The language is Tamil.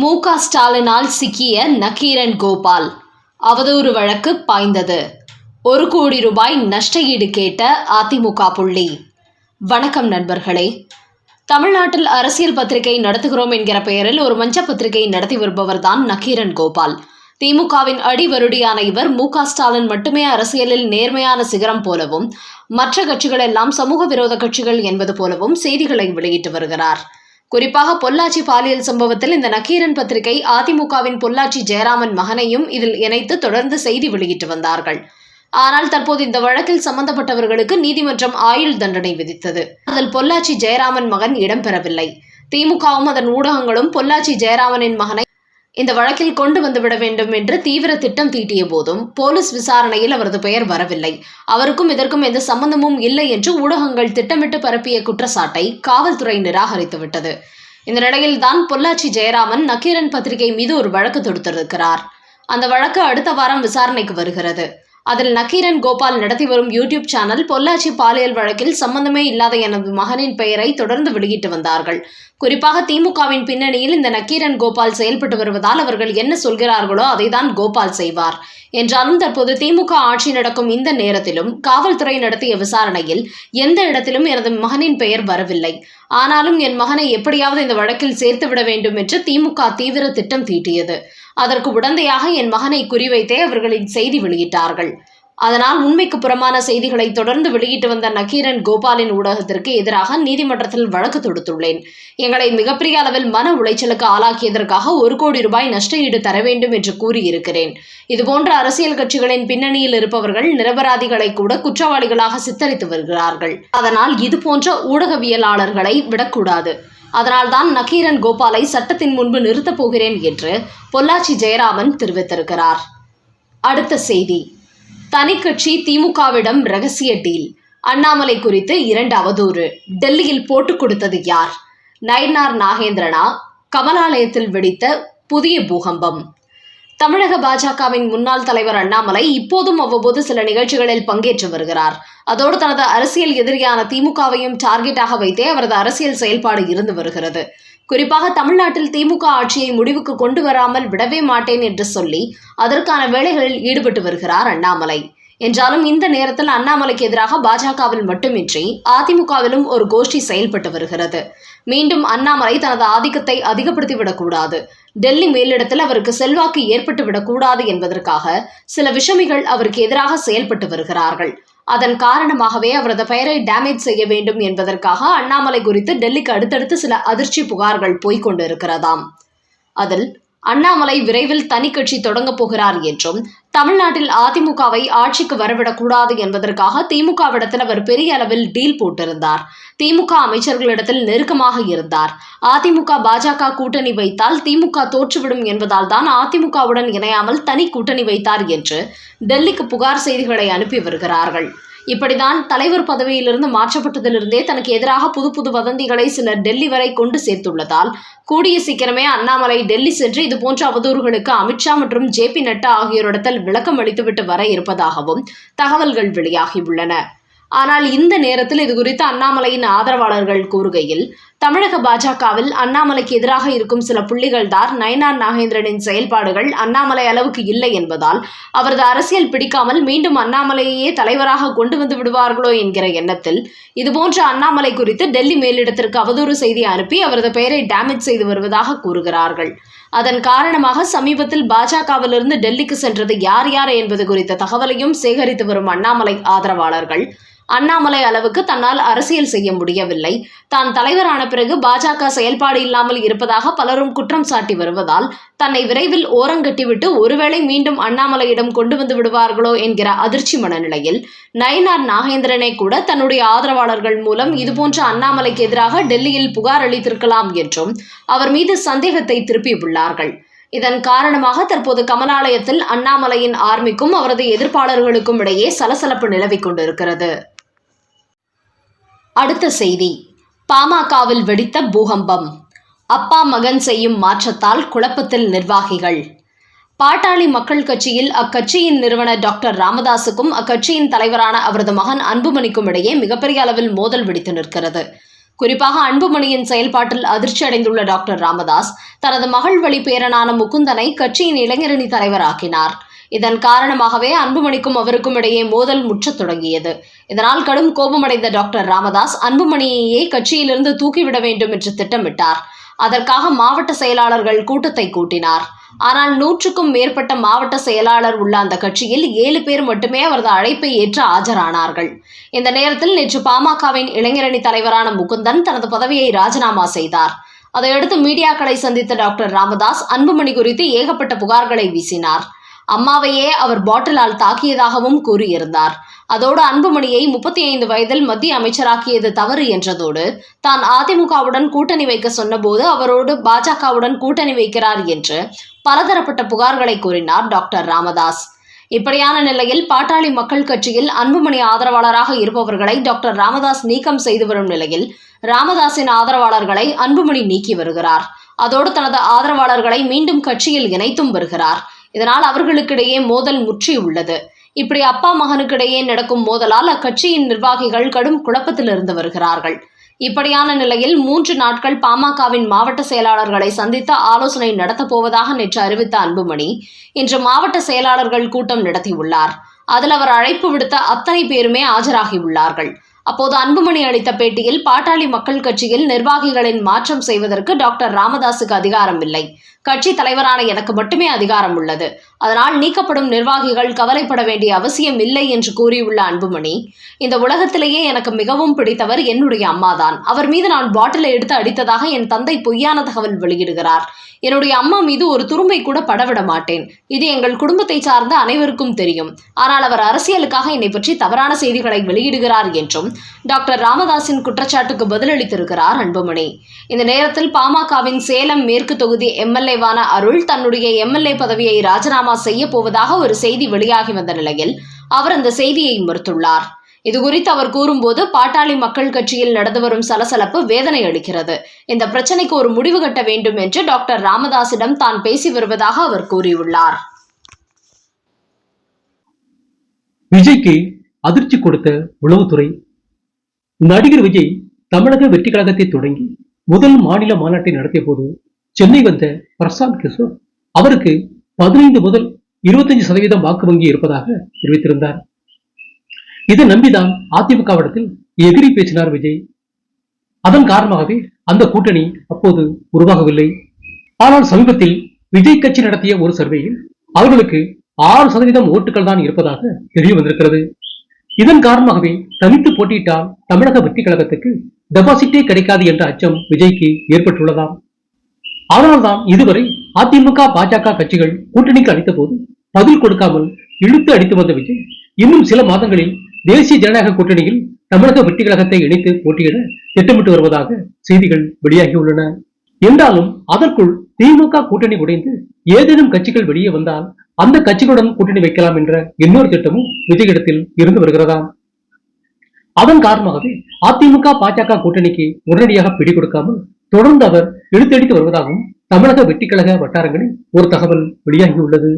மு க ஸ்டாலினால் சிக்கிய நக்கீரன் கோபால். அவதூறு வழக்கு பாய்ந்தது. ஒரு கோடி ரூபாய் நஷ்டஈடு கேட்ட அதிமுக புள்ளி. வணக்கம் நண்பர்களே. தமிழ்நாட்டில் அரசியல் பத்திரிகை நடத்துகிறோம் என்கிற பெயரில் ஒரு மஞ்ச பத்திரிகை நடத்தி வருபவர்தான் நக்கீரன் கோபால். திமுகவின் அடிவருடியான இவர் மு ஸ்டாலின் மட்டுமே அரசியலில் நேர்மையான சிகரம் போலவும் மற்ற கட்சிகள் எல்லாம் சமூக விரோத கட்சிகள் என்பது போலவும் செய்திகளை வெளியிட்டு வருகிறார். குறிப்பாக பொள்ளாச்சி பாலியல் சம்பவத்தில் இந்த நக்கீரன் பத்திரிகை அதிமுகவின் பொள்ளாச்சி ஜெயராமன் மகனையும் இதில் இணைத்து தொடர்ந்து செய்தி வெளியிட்டு வந்தார்கள். ஆனால் தற்போது இந்த வழக்கில் சம்பந்தப்பட்டவர்களுக்கு நீதிமன்றம் ஆயுள் தண்டனை விதித்தது. அதில் பொள்ளாச்சி ஜெயராமன் மகன் இடம்பெறவில்லை. திமுகவும் அதன் ஊடகங்களும் பொள்ளாச்சி ஜெயராமனின் மகனை இந்த வழக்கில் கொண்டு வந்துவிட வேண்டும் என்று தீவிர திட்டம் தீட்டிய போதும் போலீஸ் விசாரணையில் அவரது பெயர் வரவில்லை. அவருக்கும் இதற்கும் எந்த சம்பந்தமும் இல்லை என்று ஊடகங்கள் திட்டமிட்டு பரப்பிய குற்றச்சாட்டை காவல்துறை நிராகரித்துவிட்டது இந்த நிலையில்தான் பொள்ளாச்சி ஜெயராமன் நக்கீரன் பத்திரிகை மீது ஒரு வழக்கு தொடுத்திருக்கிறார். அந்த வழக்கு அடுத்த வாரம் விசாரணைக்கு வருகிறது. அதில் நக்கீரன் கோபால் நடத்தி வரும் யூடியூப் சேனல் பொள்ளாச்சி பாலியல் வழக்கில் சம்பந்தமே இல்லாத எனது மகனின் பெயரை தொடர்ந்து வெளியிட்டு வந்தார்கள். குறிப்பாக திமுகவின் பின்னணியில் இந்த நக்கீரன் கோபால் செயல்பட்டு வருவதால் அவர்கள் என்ன சொல்கிறார்களோ அதைதான் கோபால் செய்வார். என்றாலும் தற்போது திமுக ஆட்சி நடக்கும் இந்த நேரத்திலும் காவல்துறை நடத்திய விசாரணையில் எந்த இடத்திலும் எனது மகனின் பெயர் வரவில்லை. ஆனாலும் என் மகனை எப்படியாவது இந்த வழக்கில் சேர்த்துவிட வேண்டும் என்று திமுக தீவிர திட்டம் தீட்டியது. அதற்கு உடந்தையாக என் மகனை குறிவைத்தே அவர்களின் செய்தி வெளியிட்டார்கள். அதனால் உண்மைக்கு புறமான செய்திகளை தொடர்ந்து வெளியிட்டு வந்த நக்கீரன் கோபாலின் ஊடகத்திற்கு எதிராக நீதிமன்றத்தில் வழக்கு தொடுத்துள்ளேன். எங்களை மிகப்பெரிய அளவில் மன உளைச்சலுக்கு ஆளாக்கியதற்காக ஒரு கோடி ரூபாய் நஷ்டஈடு தர வேண்டும் என்று கூறியிருக்கிறேன். இதுபோன்ற அரசியல் கட்சிகளின் பின்னணியில் இருப்பவர்கள் நிரபராதிகளை கூட குற்றவாளிகளாக சித்தரித்து வருகிறார்கள். அதனால் இதுபோன்ற ஊடகவியலாளர்களை விடக்கூடாது. அதனால்தான் நக்கீரன் கோபாலை சட்டத்தின் முன்பு நிறுத்தப் போகிறேன் என்று பொள்ளாச்சி ஜெயராமன் தெரிவித்திருக்கிறார். அடுத்த செய்தி. தனி கட்சி திமுகவிடம் ரகசிய டீல். அண்ணாமலை குறித்து இரண்டு அவதூறு டெல்லியில் போட்டுக் கொடுத்தது யார்? நயனார் நாகேந்திரனா? கமலாலயத்தில் வெடித்த புதிய பூகம்பம். தமிழக பாஜகவின் முன்னாள் தலைவர் அண்ணாமலை இப்போதும் அவ்வப்போது சில நிகழ்ச்சிகளில் பங்கேற்று வருகிறார். அதோடு தனது அரசியல் எதிரியான திமுகவையும் டார்கெட்டாக வைத்தே அவரது அரசியல் செயல்பாடு இருந்து வருகிறது. குறிப்பாக தமிழ்நாட்டில் திமுக ஆட்சியை முடிவுக்கு கொண்டு வராமல் விடவே மாட்டேன் என்று சொல்லி அதற்கான வேலைகளில் ஈடுபட்டு வருகிறார் அண்ணாமலை. என்றாலும் இந்த நேரத்தில் அண்ணாமலைக்கு எதிராக பாஜகவில் மட்டுமின்றி அதிமுகவிலும் ஒரு கோஷ்டி செயல்பட்டு வருகிறது. மீண்டும் அண்ணாமலை தனது ஆதிக்கத்தை அதிகப்படுத்திவிடக்கூடாது. டெல்லி மேலிடத்தில் அவருக்கு செல்வாக்கு ஏற்பட்டு விடக்கூடாது என்பதற்காக சில விஷமிகள் அவருக்கு எதிராக செயல்பட்டு வருகிறார்கள். அதன் காரணமாகவே அவரது பெயரை டேமேஜ் செய்ய வேண்டும் என்பதற்காக அண்ணாமலை குறித்து டெல்லிக்கு அடுத்தடுத்து சில அதிர்ச்சி புகார்கள் போய்க் கொண்டிருக்கிறதாம். அதில் அண்ணாமலை விரைவில் தனி கட்சி தொடங்கப் போகிறார் என்றும் தமிழ்நாட்டில் அதிமுகவை ஆட்சிக்கு வரவிடக்கூடாது என்பதற்காக திமுகவிடத்தில் அவர் பெரிய அளவில் டீல் போட்டிருந்தார். திமுக அமைச்சர்களிடத்தில் நெருக்கமாக இருந்தார். அதிமுக பாஜக கூட்டணி வைத்தால் திமுக தோற்றுவிடும் என்பதால் தான் அதிமுகவுடன் இணையாமல் தனி கூட்டணி வைத்தார் என்று டெல்லிக்கு புகார் செய்திகளை அனுப்பி வருகிறார்கள். இப்படிதான் தலைவர் பதவியிலிருந்து மாற்றப்பட்டதிலிருந்தே தனக்கு எதிராக புது புது வதந்திகளை சிலர் டெல்லி வரை கொண்டு சேர்த்துள்ளதால் கூடிய சீக்கிரமே அண்ணாமலை டெல்லி சென்று இதுபோன்ற அவதூறுகளுக்கு அமித்ஷா மற்றும் ஜே பி நட்டா ஆகியோரிடத்தில் விளக்கம் அளித்துவிட்டு வர இருப்பதாகவும் தகவல்கள் வெளியாகியுள்ளன. ஆனால் இந்த நேரத்தில் இது குறித்து அண்ணாமலையின் ஆதரவாளர்கள் கூறுகையில் தமிழக பாஜகவில் அண்ணாமலைக்கு எதிராக இருக்கும் சில புள்ளிகள் தான் நயனார் நாகேந்திரனின் செயல்பாடுகள். அண்ணாமலை அளவுக்கு இல்லை என்பதால் அவரது அரசியல் பிடிக்காமல் மீண்டும் அண்ணாமலையே தலைவராக கொண்டு வந்து விடுவார்களோ என்கிற எண்ணத்தில் இதுபோன்ற அண்ணாமலை குறித்து டெல்லி மேலிடத்திற்கு அவதூறு செய்தி அனுப்பி அவரது பெயரை டேமேஜ் செய்து வருவதாக கூறுகிறார்கள். அதன் காரணமாக சமீபத்தில் பாஜகவிலிருந்து டெல்லிக்கு சென்றது யார் யார் என்பது குறித்த தகவலையும் சேகரித்து வரும் அண்ணாமலை ஆதரவாளர்கள். அண்ணாமலை அளவுக்கு தன்னால் அரசியல் செய்ய முடியவில்லை. தான் தலைவரான பிறகு பாஜக செயல்பாடு இல்லாமல் இருப்பதாக பலரும் குற்றம் சாட்டி வருவதால் தன்னை விரைவில் ஓரங்கட்டிவிட்டு ஒருவேளை மீண்டும் அண்ணாமலையிடம் கொண்டு வந்து விடுவார்களோ என்கிற அதிர்ச்சி மனநிலையில் நயினார் நாகேந்திரனை கூட தன்னுடைய ஆதரவாளர்கள் மூலம் இதுபோன்ற அண்ணாமலைக்கு எதிராக டெல்லியில் புகார் அளித்திருக்கலாம் என்றும் அவர் மீது சந்தேகத்தை திருப்பியுள்ளார்கள். இதன் காரணமாக தற்போது கமலாலயத்தில் அண்ணாமலையின் ஆர்மிக்கும் அவரது எதிர்ப்பாளர்களுக்கும் இடையே சலசலப்பு நிலவிக் கொண்டிருக்கிறது. அடுத்த செய்தி. பாமகவில் வெடித்த பூகம்பம். அப்பா மகன் செய்யும் மாற்றத்தால் குழப்பத்தில் நிர்வாகிகள். பாட்டாளி மக்கள் கட்சியில் அக்கட்சியின் நிறுவனர் டாக்டர் ராமதாசுக்கும் அக்கட்சியின் தலைவரான அவரது மகன் அன்புமணிக்கும் இடையே மிகப்பெரிய அளவில் மோதல் வெடித்து நிற்கிறது. குறிப்பாக அன்புமணியின் செயல்பாட்டில் அதிர்ச்சி அடைந்துள்ள டாக்டர் ராமதாஸ் தனது மகள் வழி பேரனான முகுந்தனை கட்சியின் இளைஞரணி தலைவராக்கினார். இதன் காரணமாகவே அன்புமணிக்கும் அவருக்கும் இடையே மோதல் முற்றத் தொடங்கியது. இதனால் கடும் கோபமடைந்த டாக்டர் ராமதாஸ் அன்புமணியையே கட்சியிலிருந்து தூக்கிவிட வேண்டும் என்று திட்டமிட்டார். அதற்காக மாவட்ட செயலாளர்கள் கூட்டத்தை கூட்டினார். ஆனால் நூற்றுக்கும் மேற்பட்ட மாவட்ட செயலாளர் உள்ள அந்த கட்சியில் ஏழு பேர் மட்டுமே அவரது அழைப்பை ஏற்று ஆஜரானார்கள். இந்த நேரத்தில் நேற்று பாமகவின் இளைஞரணி தலைவரான முகுந்தன் தனது பதவியை ராஜினாமா செய்தார். அதையடுத்து மீடியாக்களை சந்தித்த டாக்டர் ராமதாஸ் அன்புமணி குறித்து ஏகப்பட்ட புகார்களை வீசினார். அம்மாவையே அவர் பாட்டிலால் தாக்கியதாகவும் கூறியிருந்தார். அதோடு அன்புமணியை முப்பத்தி ஐந்து வயதில் மத்திய அமைச்சராக்கியது தவறு என்றதோடு தான் அதிமுகவுடன் கூட்டணி வைக்க சொன்னபோது அவரோடு பாஜகவுடன் கூட்டணி வைக்கிறார் என்று பலதரப்பட்ட புகார்களை கூறினார் டாக்டர் ராமதாஸ். இப்படியான நிலையில் பாட்டாளி மக்கள் கட்சியில் அன்புமணி ஆதரவாளராக இருப்பவர்களை டாக்டர் ராமதாஸ் நீக்கம் செய்து வரும் நிலையில் ராமதாஸின் ஆதரவாளர்களை அன்புமணி நீக்கி வருகிறார். அதோடு தனது ஆதரவாளர்களை மீண்டும் கட்சியில் இணைத்தும் வருகிறார். இதனால் அவர்களுக்கிடையே மோதல் முற்றியுள்ளது இப்படி அப்பா மகனுக்கிடையே நடக்கும் மோதலால் அக்கட்சியின் நிர்வாகிகள் கடும் குழப்பத்தில் இருந்து வருகிறார்கள். இப்படியான நிலையில் மூன்று நாட்கள் பாமகவின் மாவட்ட செயலாளர்களை சந்தித்து ஆலோசனை நடத்தப் போவதாக நேற்று அறிவித்த அன்புமணி இன்று மாவட்ட செயலாளர்கள் கூட்டம் நடத்தியுள்ளார். அதில் அவர் அழைப்பு விடுத்த அத்தனை பேருமே ஆஜராகியுள்ளார்கள். அப்போது அன்புமணி அளித்த பேட்டியில் பாட்டாளி மக்கள் கட்சியில் நிர்வாகிகளின் மாற்றம் செய்வதற்கு டாக்டர் ராமதாசுக்கு அதிகாரம் இல்லை கட்சி தலைவரான எனக்கு மட்டுமே அதிகாரம் உள்ளது. அதனால் நீக்கப்படும் நிர்வாகிகள் கவலைப்பட வேண்டிய அவசியம் இல்லை என்று கூறியுள்ள அன்புமணி இந்த உலகத்திலேயே எனக்கு மிகவும் பிடித்தவர் என்னுடைய அம்மாதான். அவர் மீது நான் பாட்டிலை எடுத்து அடித்ததாக என் தந்தை பொய்யான தகவல் வெளியிடுகிறார். என்னுடைய அம்மா மீது ஒரு துரும்பை கூட படவிட மாட்டேன். இது எங்கள் குடும்பத்தை சார்ந்த அனைவருக்கும் தெரியும். ஆனால் அவர் அரசியலுக்காக என்னை பற்றி தவறான செய்திகளை வெளியிடுகிறார் என்றும் டாக்டர் ராமதாஸின் குற்றச்சாட்டுக்கு பதிலளித்திருக்கிறார் அன்புமணி. இந்த நேரத்தில் பாமகவின் சேலம் மேற்கு தொகுதி எம்எல்ஏ எம்எல்ஏவான அருள் தன்னுடைய எம்எல்ஏ பதவியை ராஜினாமா செய்ய போவதாக ஒரு செய்தி வெளியாகி வந்த நிலையில் அவர் அந்த செய்தியை மறுத்துள்ளார். இதுகுறித்து அவர் கூறும்போது பாட்டாளி மக்கள் கட்சியில் நடந்து வரும் சலசலப்பு வேதனை அளிக்கிறது. இந்த பிரச்சனைக்கு ஒரு முடிவு கட்ட வேண்டும் என்று டாக்டர் ராமதாசிடம் தான் பேசி வருவதாக அவர் கூறியுள்ளார். விஜய்க்கு அதிர்ச்சி கொடுத்த உளவுத்துறை நடிகர் விஜய் தமிழக வெற்றி கழகத்தை தொடங்கி முதல் மாநில மாநாட்டை நடத்திய போது சென்னை வந்த பிரசாந்த் கிஷோர் அவருக்கு பதினைந்து முதல் இருபத்தஞ்சு சதவீதம் வாக்கு வங்கி இருப்பதாக தெரிவித்திருந்தார். இதை நம்பிதான் அதிமுகவிடத்தில் எதிரி பேசினார் விஜய். அதன் காரணமாகவே அந்த கூட்டணி அப்போது உருவாகவில்லை. ஆனால் சமீபத்தில் விஜய் கட்சி நடத்திய ஒரு சர்வேயில் அவர்களுக்கு ஆறு சதவீதம் ஓட்டுகள் தான் இருப்பதாக தெரிய வந்திருக்கிறது. இதன் காரணமாகவே தனித்து போட்டியிட்டால் தமிழக வெற்றி கழகத்துக்கு டெபாசிட்டே கிடைக்காது என்ற அச்சம் விஜய்க்கு ஏற்பட்டுள்ளதாம். அதனால்தான் இதுவரை அதிமுக பாஜக கட்சிகள் கூட்டணிக்கு அளித்த போது பதில் கொடுக்காமல் இழுத்து அடித்து வந்த விஜய் இன்னும் சில மாதங்களில் தேசிய ஜனநாயக கூட்டணியில் தமிழக வெற்றி கழகத்தை இணைத்து போட்டியிட திட்டமிட்டு வருவதாக செய்திகள் வெளியாகியுள்ளன. என்றாலும் அதற்குள் திமுக கூட்டணி உடைந்து ஏதேனும் கட்சிகள் வெளியே வந்தால் அந்த கட்சிகளுடன் கூட்டணி வைக்கலாம் என்ற இன்னொரு திட்டமும் விஜயிடத்தில் இருந்து வருகிறதாம் அதன் காரணமாகவே அதிமுக பாஜக கூட்டணிக்கு உடனடியாக பிடி கொடுக்காமல் தொடர்ந்து அவர் இழுத்தடித்து வருவதாகவும் தமிழக வெட்டிக்கழக வட்டாரங்களில் ஒரு தகவல் வெளியாகியுள்ளது.